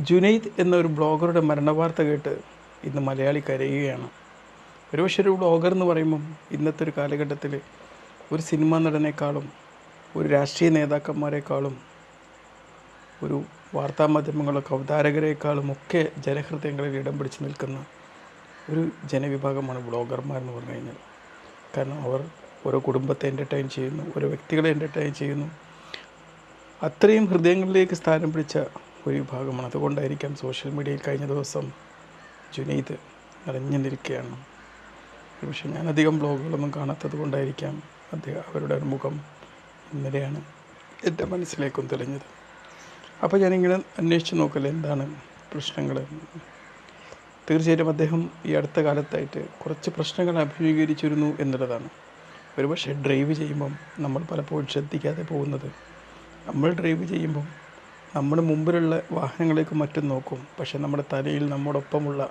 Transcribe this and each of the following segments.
ജുനൈദ് എന്നൊരു ബ്ലോഗറുടെ മരണവാർത്ത കേട്ട് ഇന്ന് മലയാളി കരയുകയാണ്. ഒരുപക്ഷെ ഒരു ബ്ലോഗർ എന്ന് പറയുമ്പം ഇന്നത്തെ ഒരു കാലഘട്ടത്തിൽ ഒരു സിനിമാ നടനേക്കാളും ഒരു രാഷ്ട്രീയ നേതാക്കന്മാരെക്കാളും ഒരു വാർത്താ വാർത്താമാധ്യമങ്ങളൊക്കെ അവതാരകരെക്കാളും ഒക്കെ ജനഹൃദയങ്ങളിൽ ഇടം പിടിച്ച് നിൽക്കുന്ന ഒരു ജനവിഭാഗമാണ് ബ്ലോഗർമാരെന്ന് പറഞ്ഞു കഴിഞ്ഞാൽ. കാരണം അവർ ഓരോ കുടുംബത്തെ എന്റർടൈൻ ചെയ്യുന്നു ഓരോ വ്യക്തികളെ എന്റർടൈൻ ചെയ്യുന്നു. അത്രയും ഹൃദയങ്ങളിലേക്ക് സ്ഥാനം പിടിച്ച ഒരു വിഭാഗമാണ് അതുകൊണ്ടായിരിക്കാം സോഷ്യൽ മീഡിയയിൽ കഴിഞ്ഞ ദിവസം ജുനീദ് നിറഞ്ഞു നിൽക്കുകയാണ്. പക്ഷേ ഞാനധികം ബ്ലോഗുകളൊന്നും കാണാത്തത് കൊണ്ടായിരിക്കാം അദ്ദേഹം അവരുടെ ഒരു മുഖം ഇന്നലെയാണ് എന്റെ മനസ്സിലേക്കും തെളിഞ്ഞത്. അപ്പോൾ ഞാനിങ്ങനെ അന്വേഷിച്ച് നോക്കല്ലേ എന്താണ് പ്രശ്നങ്ങൾ തീർച്ചയായിട്ടും അദ്ദേഹം ഈ അടുത്ത കാലത്തായിട്ട് കുറച്ച് പ്രശ്നങ്ങൾ അഭിമുഖീകരിച്ചിരുന്നു എന്നുള്ളതാണ്. ഒരുപക്ഷെ ഡ്രൈവ് ചെയ്യുമ്പം നമ്മൾ പലപ്പോഴും ശ്രദ്ധിക്കാതെ പോകുന്നത്. നമ്മൾ ഡ്രൈവ് ചെയ്യുമ്പം നമ്മുടെ മുമ്പിലുള്ള വാഹനങ്ങളേക്ക് മറ്റും നോക്കും. പക്ഷേ നമ്മുടെ തലയിൽ നമ്മോടൊപ്പമുള്ള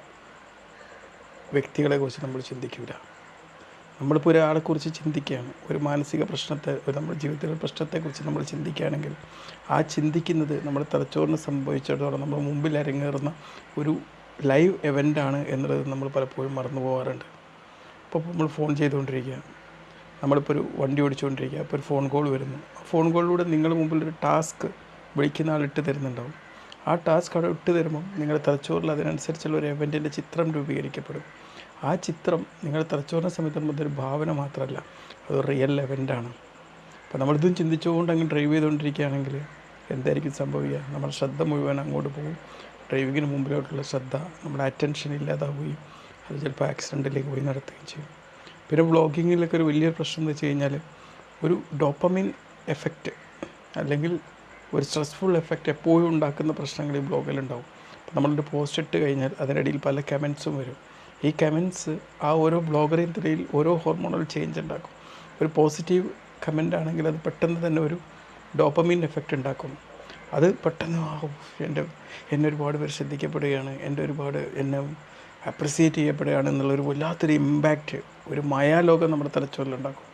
വ്യക്തികളെക്കുറിച്ച് നമ്മൾ ചിന്തിക്കില്ല നമ്മളിപ്പോൾ ഒരാളെക്കുറിച്ച് ചിന്തിക്കുകയാണ്. ഒരു മാനസിക പ്രശ്നത്തെ ഒരു നമ്മുടെ ജീവിതത്തിലെ പ്രശ്നത്തെക്കുറിച്ച് നമ്മൾ ചിന്തിക്കുകയാണെങ്കിൽ ആ ചിന്തിക്കുന്നത് നമ്മുടെ തലച്ചോറിന് സംഭവിച്ചിടത്തോളം നമ്മുടെ മുമ്പിൽ അരങ്ങേറുന്ന ഒരു ലൈവ് എവന്റാണ് എന്നുള്ളത് നമ്മൾ പലപ്പോഴും മറന്നു പോകാറുണ്ട്. ഇപ്പോൾ നമ്മൾ ഫോൺ ചെയ്തുകൊണ്ടിരിക്കുക. നമ്മളിപ്പോൾ ഒരു വണ്ടി ഓടിച്ചുകൊണ്ടിരിക്കുക. അപ്പോൾ ഒരു ഫോൺ കോൾ വരുന്നു. ആ ഫോൺ കോളിലൂടെ നിങ്ങളുടെ മുമ്പിൽ ഒരു ടാസ്ക് വിളിക്കുന്ന ആൾ ഇട്ട് തരുന്നുണ്ടാവും. ആ ടാസ്ക് അവിടെ ഇട്ട് തരുമ്പോൾ നിങ്ങൾ തലച്ചോറിൽ അതിനനുസരിച്ചുള്ള ഒരു എവന്റിന്റെ ചിത്രം രൂപീകരിക്കപ്പെടും. ആ ചിത്രം നിങ്ങളുടെ തലച്ചോറിനെ സംബന്ധിച്ചിടത്തോളം ഒരു ഭാവന മാത്രമല്ല അത് റിയൽ എവന്റാണ് അപ്പോൾ നമ്മളിതും ചിന്തിച്ചുകൊണ്ട് അങ്ങ് ഡ്രൈവ് ചെയ്തുകൊണ്ടിരിക്കുകയാണെങ്കിൽ എന്തായിരിക്കും സംഭവിക്കുക? നമ്മുടെ ശ്രദ്ധ മുഴുവൻ അങ്ങോട്ട് പോകും. ഡ്രൈവിങ്ങിന് മുമ്പിലോട്ടുള്ള ശ്രദ്ധ നമ്മുടെ അറ്റൻഷൻ ഇല്ലാതാവുകയും അത് ചിലപ്പോൾ ആക്സിഡന്റിലേക്ക് പോയി നടത്തുകയും ചെയ്യും. പിന്നെ വ്ളോഗിങ്ങിലൊക്കെ ഒരു വലിയൊരു പ്രശ്നം എന്ന് വെച്ച് കഴിഞ്ഞാൽ ഒരു ഡോപ്പമിൻ എഫക്റ്റ് അല്ലെങ്കിൽ ഒരു സ്ട്രെസ്ഫുൾ എഫക്റ്റ് എപ്പോഴും ഉണ്ടാക്കുന്ന പ്രശ്നങ്ങൾ ഈ ബ്ലോഗിലുണ്ടാവും നമ്മളൊരു പോസ്റ്റ് ഇട്ട് കഴിഞ്ഞാൽ അതിനിടയിൽ പല കമൻസും വരും. ഈ കമൻസ് ആ ഓരോ ബ്ലോഗറിൻ തിരയിൽ ഓരോ ഹോർമോണൽ ചേഞ്ച് ഉണ്ടാക്കും. ഒരു പോസിറ്റീവ് കമന്റ് ആണെങ്കിൽ അത് പെട്ടെന്ന് തന്നെ ഒരു ഡോപ്പമീൻ എഫക്റ്റ് ഉണ്ടാക്കും. അത് പെട്ടെന്ന് എന്റെ എന്നെ ഒരുപാട് പേർ ശ്രദ്ധിക്കപ്പെടുകയാണ്. എന്റെ ഒരുപാട് എന്നെ അപ്രിസിയേറ്റ് ചെയ്യപ്പെടുകയാണ് എന്നുള്ളൊരു വല്ലാത്തൊരു ഇമ്പാക്റ്റ് ഒരു മായാലോകം നമ്മുടെ തലച്ചോറിലുണ്ടാക്കും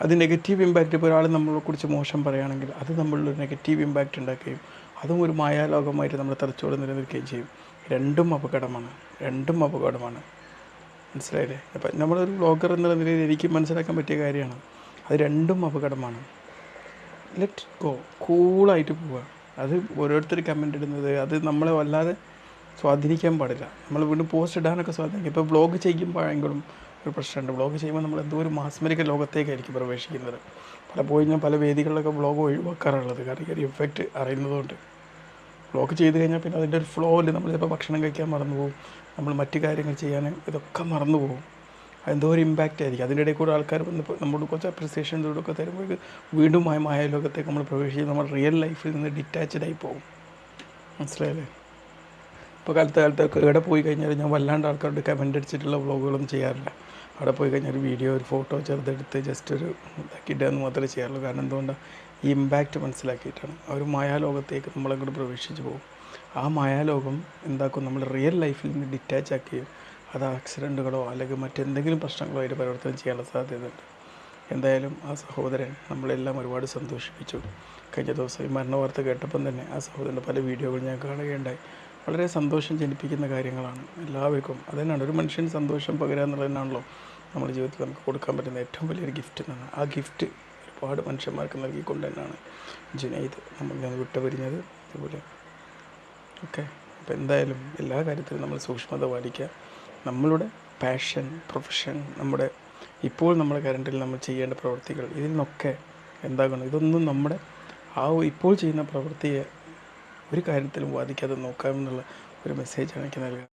അത് നെഗറ്റീവ് ഇമ്പാക്റ്റ് ഇപ്പോൾ ഒരാൾ നമ്മളെക്കുറിച്ച് മോശം പറയുകയാണെങ്കിൽ അത് നമ്മളിലൊരു നെഗറ്റീവ് ഇമ്പാക്റ്റ് ഉണ്ടാക്കുകയും അതും ഒരു മായാലോകമായിട്ട് നമ്മുടെ തലച്ചോട് നിലനിൽക്കുകയും ചെയ്യും. രണ്ടും അപകടമാണ്. രണ്ടും അപകടമാണ്. മനസ്സിലായില്ലേ? അപ്പം നമ്മളൊരു ബ്ലോഗർ എന്നുള്ള നിലയിൽ എനിക്ക് മനസ്സിലാക്കാൻ പറ്റിയ കാര്യമാണ്. അത് രണ്ടും അപകടമാണ്. ലെറ്റ് ഗോ കൂളായിട്ട് പോവുക. അത് ഓരോരുത്തർ കമന്റ് ഇടുന്നത് അത് നമ്മളെ വല്ലാതെ സ്വാധീനിക്കാൻ പാടില്ല. നമ്മൾ വീണ്ടും പോസ്റ്റ് ഇടാനൊക്കെ സ്വാധീനിക്കും. ഇപ്പോൾ ബ്ലോഗ് ചെയ്യുമ്പോഴെങ്കിലും ഒരു പ്രശ്നമുണ്ട്. വ്ളോഗ് ചെയ്യുമ്പോൾ നമ്മൾ എന്തോ ഒരു മാസ്മരിക ലോകത്തേക്കായിരിക്കും പ്രവേശിക്കുന്നത്. പലപ്പോഴും ഞാൻ പല വേദികളിലൊക്കെ വ്ളോഗ് ഒഴിവാക്കാറുള്ളത്. കാരണം ഈ ഒരു ഇഫക്റ്റ് അറിയുന്നതുകൊണ്ട്. വ്ളോഗ് ചെയ്ത് കഴിഞ്ഞാൽ പിന്നെ അതിന്റെ ഒരു ഫ്ലോയിൽ നമ്മൾ ചിലപ്പോൾ ഭക്ഷണം കഴിക്കാൻ മറന്നു പോകും. നമ്മൾ മറ്റു കാര്യങ്ങൾ ചെയ്യാൻ ഇതൊക്കെ മറന്നു പോകും. എന്തോ ഒരു ഇമ്പാക്റ്റ് ആയിരിക്കും. അതിന്റെ ഇടയിൽ കൂടെ ആൾക്കാർ വന്ന് നമ്മളോട് കുറച്ച് അപ്രിസിയേഷൻ ഒക്കെ തരുമ്പോൾ വീണ്ടും മായ മായ ലോകത്തേക്ക് നമ്മൾ പ്രവേശിച്ച് നമ്മൾ റിയൽ ലൈഫിൽ നിന്ന് ഡിറ്റാച്ച്ഡ് ആയി പോകും. മനസ്സിലായല്ലേ? ഇപ്പോൾ കാലത്ത് കാലത്തൊക്കെ എവിടെ പോയി കഴിഞ്ഞാൽ ഞാൻ വല്ലാണ്ട് ആൾക്കാരുടെ കമന്റ് അടിച്ചിട്ടുള്ള വ്ളോഗുകളും ചെയ്യാറില്ല. അവിടെ പോയി കഴിഞ്ഞാൽ ഒരു വീഡിയോ ഒരു ഫോട്ടോ ചെറുതെടുത്ത് ജസ്റ്റ് ഒരു ഇതാക്കിയിട്ട് എന്ന് മാത്രമേ ചെയ്യാറുള്ളൂ. കാരണം എന്തുകൊണ്ടാണ് ഈ ഇമ്പാക്റ്റ് മനസ്സിലാക്കിയിട്ടാണ്. ആ ഒരു മായാലോകത്തേക്ക് നമ്മളങ്ങോട്ട് പ്രവേശിച്ച് പോകും. ആ മായാലോകം എന്താക്കും? നമ്മൾ റിയൽ ലൈഫിൽ നിന്ന് ഡിറ്റാച്ച് ആക്കുകയും അത് ആക്സിഡന്റുകളോ അല്ലെങ്കിൽ മറ്റെന്തെങ്കിലും പ്രശ്നങ്ങളോ ആയിട്ട് പരിവർത്തനം ചെയ്യാനുള്ള സാധ്യതയുണ്ട്. എന്തായാലും ആ സഹോദരൻ നമ്മളെല്ലാം ഒരുപാട് സന്തോഷിപ്പിച്ചു. കഴിഞ്ഞ ദിവസം ഈ മരണ വാർത്ത കേട്ടപ്പം തന്നെ ആ സഹോദരന്റെ പല വീഡിയോകൾ ഞാൻ കാണുകയുണ്ടായി. വളരെ സന്തോഷം ജനിപ്പിക്കുന്ന കാര്യങ്ങളാണ്. എല്ലാവർക്കും അത് തന്നെയാണ് ഒരു മനുഷ്യൻ സന്തോഷം പകരുക എന്നുള്ളത് തന്നെയാണല്ലോ നമ്മുടെ ജീവിതത്തിൽ നമുക്ക് കൊടുക്കാൻ പറ്റുന്ന ഏറ്റവും വലിയൊരു ഗിഫ്റ്റ് എന്നാണ്. ആ ഗിഫ്റ്റ് ഒരുപാട് മനുഷ്യന്മാർക്ക് നൽകിക്കൊണ്ട് തന്നെയാണ് ജുനൈദ് നമ്മൾ ഞാൻ വിട്ടുപിരിഞ്ഞത്. അതുപോലെ ഓക്കെ. അപ്പോൾ എന്തായാലും എല്ലാ കാര്യത്തിലും നമ്മൾ സൂക്ഷ്മത പാലിക്കുക. നമ്മളുടെ പാഷൻ പ്രൊഫഷൻ നമ്മുടെ ഇപ്പോൾ നമ്മുടെ കരണ്ടിൽ നമ്മൾ ചെയ്യേണ്ട പ്രവൃത്തികൾ ഇതിൽ നിന്നൊക്കെ എന്താകണം? ഇതൊന്നും നമ്മുടെ ആ ഇപ്പോൾ ചെയ്യുന്ന പ്രവൃത്തിയെ ഒരു കാര്യത്തിലും ബാധിക്കാതെ നോക്കാമെന്നുള്ള ഒരു മെസ്സേജാണ് എനിക്ക് നൽകുക